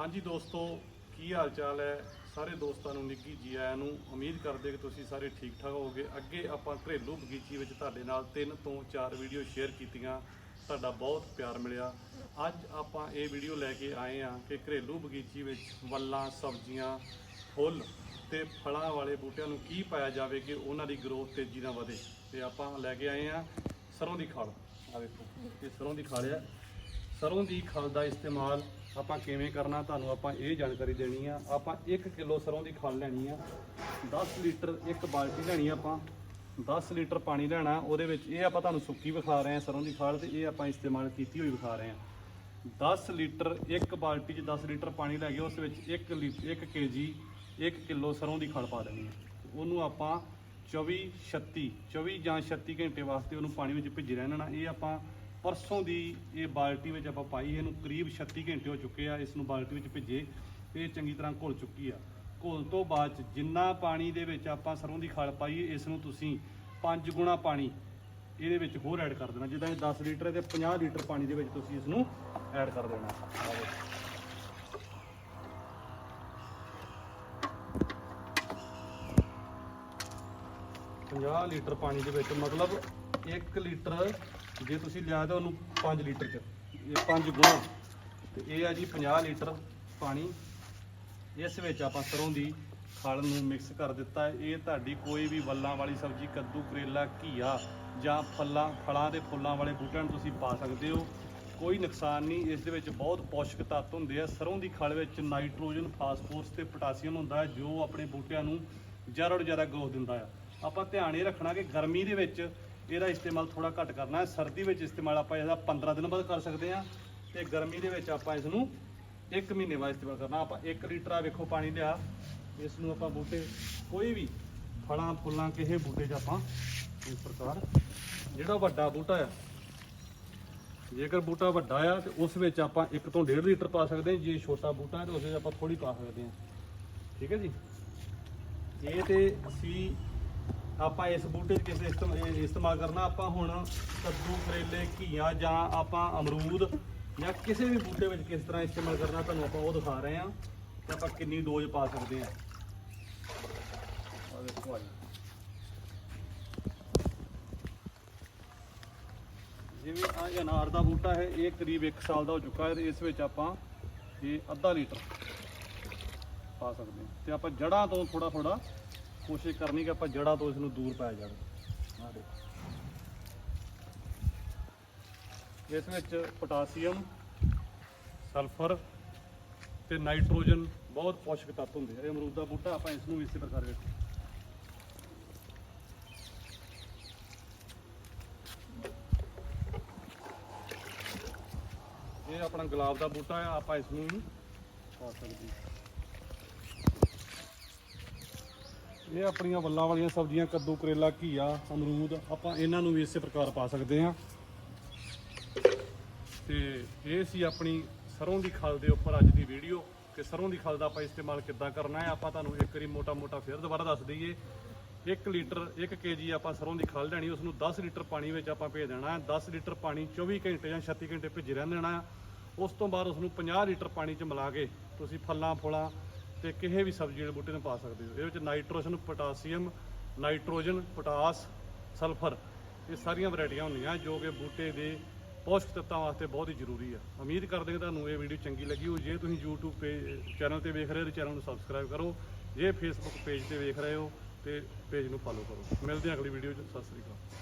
ਹਾਂਜੀ ਦੋਸਤੋ, ਕੀ ਹਾਲ ਚਾਲ ਹੈ? ਸਾਰੇ ਦੋਸਤਾਂ ਨੂੰ ਨਿੱਗੀ ਜੀ ਆਇਆਂ ਨੂੰ ਉਮੀਦ ਕਰਦੇ ਕਿ ਤੁਸੀਂ ਸਾਰੇ ਠੀਕ ਠਾਕ ਹੋਗੇ ਅੱਗੇ ਆਪਾਂ ਘਰੇਲੂ ਬਗੀਚੀ ਵਿੱਚ ਤੁਹਾਡੇ ਨਾਲ ਤਿੰਨ ਤੋਂ ਚਾਰ ਵੀਡੀਓ ਸ਼ੇਅਰ ਕੀਤੀਆਂ। ਤੁਹਾਡਾ ਬਹੁਤ ਪਿਆਰ ਮਿਲਿਆ। ਅੱਜ ਆਪਾਂ ਇਹ ਵੀਡੀਓ ਲੈ ਕੇ ਆਏ ਹਾਂ ਕਿ ਘਰੇਲੂ ਬਗੀਚੀ ਵਿੱਚ ਵੱਲਾਂ ਸਬਜ਼ੀਆਂ, ਫੁੱਲ ਤੇ ਫਲਾਂ ਵਾਲੇ ਬੂਟਿਆਂ ਨੂੰ ਕੀ ਪਾਇਆ ਜਾਵੇ ਕਿ ਉਹਨਾਂ ਦੀ ਗਰੋਥ ਤੇਜ਼ੀ ਨਾਲ ਵਧੇ। ਤੇ ਆਪਾਂ ਲੈ ਕੇ ਆਏ ਹਾਂ ਸਰੋਂ ਦੀ ਖਲ। ਆ ਵੇਖੋ, ਇਹ ਸਰੋਂ ਦੀ ਖਲ ਹੈ ਸਰੋਂ ਦੀ ਖਲ ਦਾ ਇਸਤੇਮਾਲ ਆਪਾਂ ਕਿਵੇਂ ਕਰਨਾ, ਤੁਹਾਨੂੰ ਆਪਾਂ ਇਹ ਜਾਣਕਾਰੀ ਦੇਣੀ ਆ। ਆਪਾਂ 1 ਕਿਲੋ ਸਰੋਂ ਦੀ ਖਲ ਲੈਣੀ ਆ। 10 ਲੀਟਰ ਇੱਕ ਬਾਲਟੀ ਲੈਣੀ ਆ ਆਪਾਂ। 10 ਲੀਟਰ ਪਾਣੀ ਲੈਣਾ, ਉਹਦੇ ਵਿੱਚ ਇਹ ਆਪਾਂ ਤੁਹਾਨੂੰ ਸੁੱਕੀ ਵਿਖਾ ਰਹੇ ਆ, ਸਰੋਂ ਦੀ ਖਲ ਤੇ ਇਹ ਆਪਾਂ ਇਸਤੇਮਾਲ ਕੀਤੀ ਹੋਈ ਵਿਖਾ ਰਹੇ ਆ। 10 ਲੀਟਰ ਇੱਕ ਬਾਲਟੀ 'ਚ 10 ਲੀਟਰ ਪਾਣੀ ਲੈ ਗਏ ਉਸ ਵਿੱਚ 1 ਲੀਟਰ 1 ਕੇਜੀ 1 ਕਿਲੋ ਸਰੋਂ ਦੀ ਖਲ ਪਾ ਦੇਣੀ ਹੈ ਉਹਨੂੰ ਆਪਾਂ 24 36 24 ਜਾਂ 36 ਘੰਟੇ ਵਾਸਤੇ ਉਹਨੂੰ ਪਾਣੀ ਵਿੱਚ ਭਿੱਜੇ ਰਹਿਣਾ ਇਹ ਆਪਾਂ ਪਰਸੋਂ ਦੀ ਇਹ ਬਾਲਟੀ ਵਿੱਚ ਆਪਾਂ ਪਾਈ, ਇਹਨੂੰ ਕਰੀਬ 36 ਘੰਟੇ ਹੋ ਚੁੱਕੇ ਆ, ਇਸ ਨੂੰ ਬਾਲਟੀ ਵਿੱਚ ਭਿੱਜੇ, ਇਹ ਚੰਗੀ ਤਰ੍ਹਾਂ ਘੁਲ ਚੁੱਕੀ ਆ। ਘੁਲ ਤੋਂ ਬਾਅਦ 'ਚ ਜਿੰਨਾ ਪਾਣੀ ਦੇ ਵਿੱਚ ਆਪਾਂ ਸਰੋਂ ਦੀ ਖਲ ਪਾਈ, ਇਸ ਨੂੰ ਤੁਸੀਂ 5 ਗੁਣਾ ਪਾਣੀ ਇਹਦੇ ਵਿੱਚ ਹੋਰ ਐਡ ਕਰ ਦੇਣਾ। ਜਿੱਦਾਂ ਇਹ 10 ਲੀਟਰ ਹੈ ਤੇ 50 ਲੀਟਰ ਪਾਣੀ ਦੇ ਵਿੱਚ ਤੁਸੀਂ ਇਸ ਨੂੰ ਐਡ ਕਰ ਦੇਣਾ। ਪੰਜਾਹ ਲੀਟਰ ਪਾਣੀ ਦੇ ਵਿੱਚ ਮਤਲਬ 1 ਲੀਟਰ ਜੇ ਤੁਸੀਂ ਲਿਆ ਤਾਂ ਉਹਨੂੰ 5 ਲੀਟਰ ਚ। ਇਹ 5 ਗੁਣਾ। ਤੇ ਇਹ ਆ ਜੀ 50 ਲੀਟਰ ਪਾਣੀ। ਇਸ ਵਿੱਚ ਆਪਾਂ ਸਰੋਂ ਦੀ ਖਲ ਨੂੰ ਮਿਕਸ ਕਰ ਦਿੱਤਾ। ਇਹ ਤੁਹਾਡੀ ਕੋਈ ਵੀ ਵੱਲਾਂ ਵਾਲੀ ਸਬਜ਼ੀ, ਕੱਦੂ, ਕਰੇਲਾ, ਘੀਆ ਜਾਂ ਫਲਾਂ ਫਲਾਂ ਦੇ ਫੁੱਲਾਂ ਵਾਲੇ ਬੂਟਿਆਂ ਨੂੰ ਤੁਸੀਂ ਪਾ ਸਕਦੇ ਹੋ। ਕੋਈ ਨੁਕਸਾਨ ਨਹੀਂ। ਇਸ ਦੇ ਵਿੱਚ ਬਹੁਤ ਪੌਸ਼ਕ ਤੱਤ ਹੁੰਦੇ ਆ। ਸਰੋਂ ਦੀ ਖਲ ਵਿੱਚ ਨਾਈਟ੍ਰੋਜਨ, ਫਾਸਫੋਰਸ ਤੇ ਪੋਟਾਸ਼ੀਅਮ ਹੁੰਦਾ ਹੈ, ਜੋ ਆਪਣੇ ਬੂਟਿਆਂ ਨੂੰ ਜ਼ਿਆਦਾ ਤੋਂ ਜ਼ਿਆਦਾ ਗਰੋਥ ਦਿੰਦਾ ਆ। ਆਪਾਂ ਧਿਆਨ ਇਹ ਰੱਖਣਾ ਕਿ ਗਰਮੀ ਦੇ ਵਿੱਚ ਇਹਦਾ ਇਸਤੇਮਾਲ ਥੋੜਾ ਘੱਟ ਕਰਨਾ ਹੈ। ਸਰਦੀ ਵਿੱਚ ਇਸਤੇਮਾਲ ਆਪਾਂ ਇਹਦਾ 15 ਦਿਨ ਬਾਅਦ ਕਰ ਸਕਦੇ ਹਾਂ ਤੇ ਗਰਮੀ ਦੇ ਵਿੱਚ ਆਪਾਂ ਇਸ ਨੂੰ 1 ਮਹੀਨੇ ਬਾਅਦ ਇਸਤੇਮਾਲ ਕਰਨਾ। ਆਪਾਂ 1 ਲੀਟਰ ਆ ਵੇਖੋ ਪਾਣੀ ਲਿਆ। ਇਸ ਨੂੰ ਆਪਾਂ ਬੂਟੇ, ਕੋਈ ਵੀ ਫਲਾਂ, ਫੁੱਲਾਂ, ਕਿਸੇ ਬੂਟੇ 'ਚ ਆਪਾਂ ਇਸ ਪ੍ਰਕਾਰ, ਜਿਹੜਾ ਵੱਡਾ ਬੂਟਾ ਆ, ਜੇਕਰ ਬੂਟਾ ਵੱਡਾ ਆ ਤੇ ਉਸ ਵਿੱਚ ਆਪਾਂ 1 ਤੋਂ 1.5 ਲੀਟਰ ਪਾ ਸਕਦੇ ਹਾਂ। ਜੇ ਛੋਟਾ ਬੂਟਾ ਹੈ ਤਾਂ ਉਸ ਵਿੱਚ ਆਪਾਂ ਥੋੜੀ ਪਾ ਸਕਦੇ ਹਾਂ। ਠੀਕ ਹੈ ਜੀ? ਇਹ ਤੇ ਅਸੀਂ ਆਪਾਂ ਇਸ ਬੂਟੇ 'ਚ ਕਿਸੇ ਇਸਤੇਮ- ਇਹ ਇਸਤੇਮਾਲ ਕਰਨਾ, ਆਪਾਂ ਹੁਣ ਕੱਦੂ, ਕਰੇਲੇ, ਘੀਆ ਜਾਂ ਆਪਾਂ ਅਮਰੂਦ ਜਾਂ ਕਿਸੇ ਵੀ ਬੂਟੇ ਵਿੱਚ ਕਿਸ ਤਰ੍ਹਾਂ ਇਸਤੇਮਾਲ ਕਰਨਾ, ਤੁਹਾਨੂੰ ਆਪਾਂ ਉਹ ਦਿਖਾ ਰਹੇ ਹਾਂ। ਕਿ ਆਪਾਂ ਕਿੰਨੀ ਡੋਜ਼ ਪਾ ਸਕਦੇ ਹਾਂ। ਆਹ ਦੇਖੋ ਆ ਜਿਵੇਂ ਆ ਅਨਾਰ ਦਾ ਬੂਟਾ ਹੈ, ਇਹ ਕਰੀਬ 1 ਸਾਲ ਦਾ ਹੋ ਚੁੱਕਾ ਹੈ, ਤੇ ਇਸ ਵਿੱਚ ਆਪਾਂ ਇਹ ਅੱਧਾ ਲੀਟਰ ਪਾ ਸਕਦੇ ਹਾਂ। ਤੇ ਆਪਾਂ ਜੜ੍ਹਾਂ ਤੋਂ ਥੋੜਾ ਥੋੜਾ ਕੋਸ਼ਿਸ਼ ਕਰਨੀ ਕਿ ਆਪਾਂ ਜੜਾਂ ਤੋਂ ਇਸ ਨੂੰ ਦੂਰ ਪਾਇਆ ਜਾਵੇ ਆਹ ਦੇਖੋ। ਇਸ ਵਿੱਚ ਪੋਟਾਸ਼ੀਅਮ, ਸਲਫਰ ਤੇ ਨਾਈਟ੍ਰੋਜਨ ਬਹੁਤ ਪੌਸ਼ਕ ਤੱਤ ਹੁੰਦੇ ਆ। ਇਹ ਅਮਰੂਦ ਦਾ ਬੂਟਾ ਆਪਾਂ ਇਸ ਨੂੰ ਵੀ ਇਸੇ ਪ੍ਰਕਾਰ ਵੇਖੋ ਇਹ ਆਪਣਾ ਗੁਲਾਬ ਦਾ ਬੂਟਾ ਆ, ਆਪਾਂ ਇਸ ਨੂੰ ਵੀ ਪਾ ਸਕਦੇ ਹਾਂ। ਇਹ ਆਪਣੀਆਂ ਵੱਲਾਂ ਵਾਲੀਆਂ ਸਬਜ਼ੀਆਂ, ਕੱਦੂ, ਕਰੇਲਾ, ਘੀਆ, ਅਮਰੂਦ, ਆਪਾਂ ਇਹਨਾਂ ਨੂੰ ਵੀ ਇਸੇ ਪ੍ਰਕਾਰ ਪਾ ਸਕਦੇ ਹਾਂ। ਤੇ ਇਹ ਸੀ ਆਪਣੀ ਸਰੋਂ ਦੀ ਖਲ ਦੇ ਉੱਪਰ ਅੱਜ ਦੀ ਵੀਡੀਓ। ਕਿ ਸਰੋਂ ਦੀ ਖਲ ਦਾ ਆਪਾਂ ਇਸਤੇਮਾਲ ਕਿੱਦਾਂ ਕਰਨਾ ਹੈ, ਆਪਾਂ ਤੁਹਾਨੂੰ ਇੱਕ ਵਾਰੀ ਮੋਟਾ-ਮੋਟਾ ਫਿਰ ਦੁਬਾਰਾ ਦੱਸ ਦਈਏ। 1 ਲੀਟਰ 1 ਕੇਜੀ ਆਪਾਂ ਸਰੋਂ ਦੀ ਖਲ ਲੈਣੀ ਉਸ ਨੂੰ 10 ਲੀਟਰ ਪਾਣੀ ਵਿੱਚ ਆਪਾਂ ਭੇਜ ਦੇਣਾ ਹੈ। 10 ਲੀਟਰ ਪਾਣੀ 24 ਘੰਟੇ ਜਾਂ 36 ਘੰਟੇ ਭਿੱਜੇ ਰਹਿਣ ਦੇਣਾ ਹੈ। ਉਸ ਤੋਂ ਬਾਅਦ ਉਸ ਨੂੰ 50 ਲੀਟਰ ਪਾਣੀ 'ਚ ਮਿਲਾ ਕੇ ਤੁਸੀਂ ਫਲਾਂ, ਫੁਲਾਂ ਤੇ ਕਿਸੇ ਵੀ ਸਬਜ਼ੀ ਦੇ ਬੂਟੇ ਨੂੰ ਪਾ ਸਕਦੇ ਹੋ। ਇਹਦੇ ਵਿੱਚ nitrogen, potassium, nitrogen, potash, sulphur, ਇਹ ਸਾਰੀਆਂ ਵੈਰਾਈਟੀਆਂ ਹੁੰਦੀਆਂ ਜੋ ਕਿ ਬੂਟੇ ਦੇ ਪੌਸ਼ਕ ਤੱਤਾਂ ਵਾਸਤੇ ਬਹੁਤ ਹੀ ਜ਼ਰੂਰੀ ਆ। ਉਮੀਦ ਕਰਦੇ ਹਾਂ ਤੁਹਾਨੂੰ ਇਹ ਵੀਡੀਓ ਚੰਗੀ ਲੱਗੀ ਹੋ ਜੇ ਤੁਸੀਂ YouTube ਪੇਜ ਚੈਨਲ ਤੇ ਵੇਖ ਰਹੇ ਹੋ ਤਾਂ ਚੈਨਲ ਨੂੰ ਸਬਸਕ੍ਰਾਈਬ ਕਰੋ। ਜੇ Facebook ਪੇਜ ਤੇ ਵੇਖ ਰਹੇ ਹੋ ਤੇ ਪੇਜ ਨੂੰ ਫੋਲੋ ਕਰੋ। ਮਿਲਦੇ ਹਾਂ ਅਗਲੀ ਵੀਡੀਓ 'ਚ। ਸਤਿ ਸ੍ਰੀ ਅਕਾਲ।